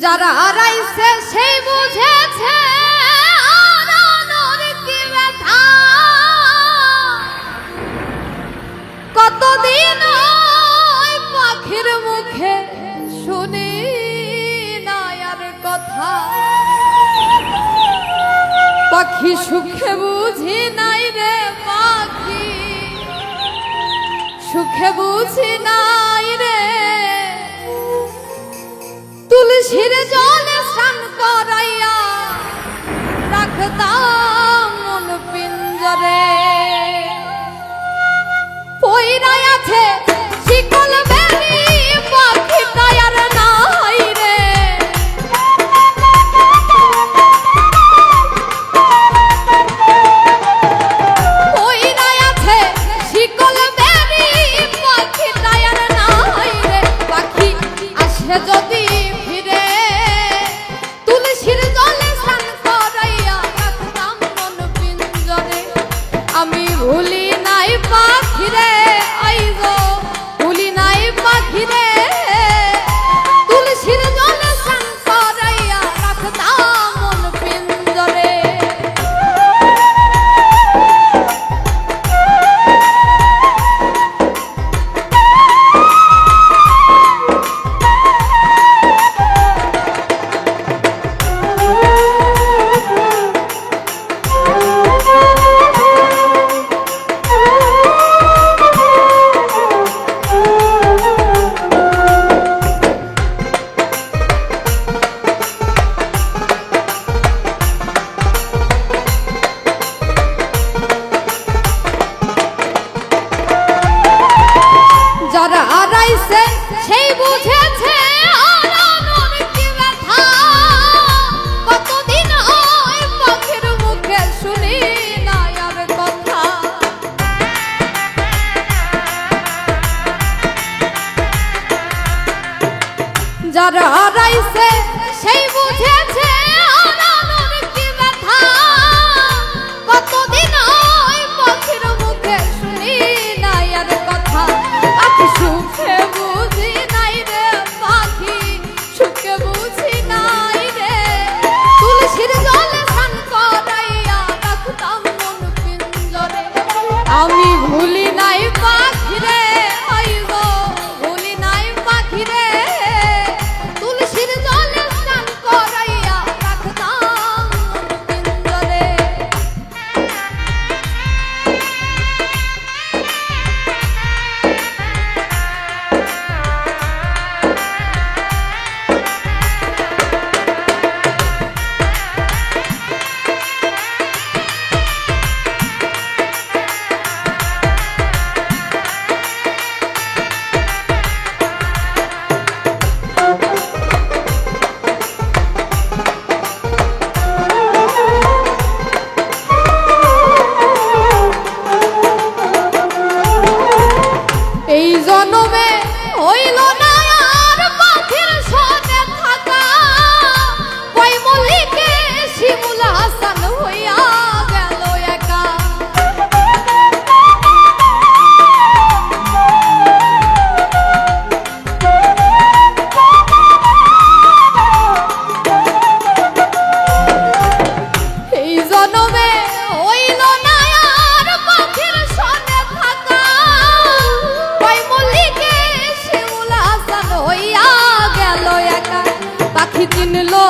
যারা হারাইছে সেই বুঝেছে কতদিন পাখির মুখে শুনি নায়ার কথা। পাখি সুখে বুঝি নাই রে পাখি। সুখে বুঝি নাই রে ছেড়ে যা যারা রাইছে সেই বুঝে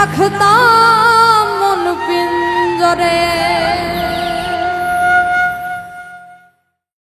রাখতাম মন পিঞ্জরে।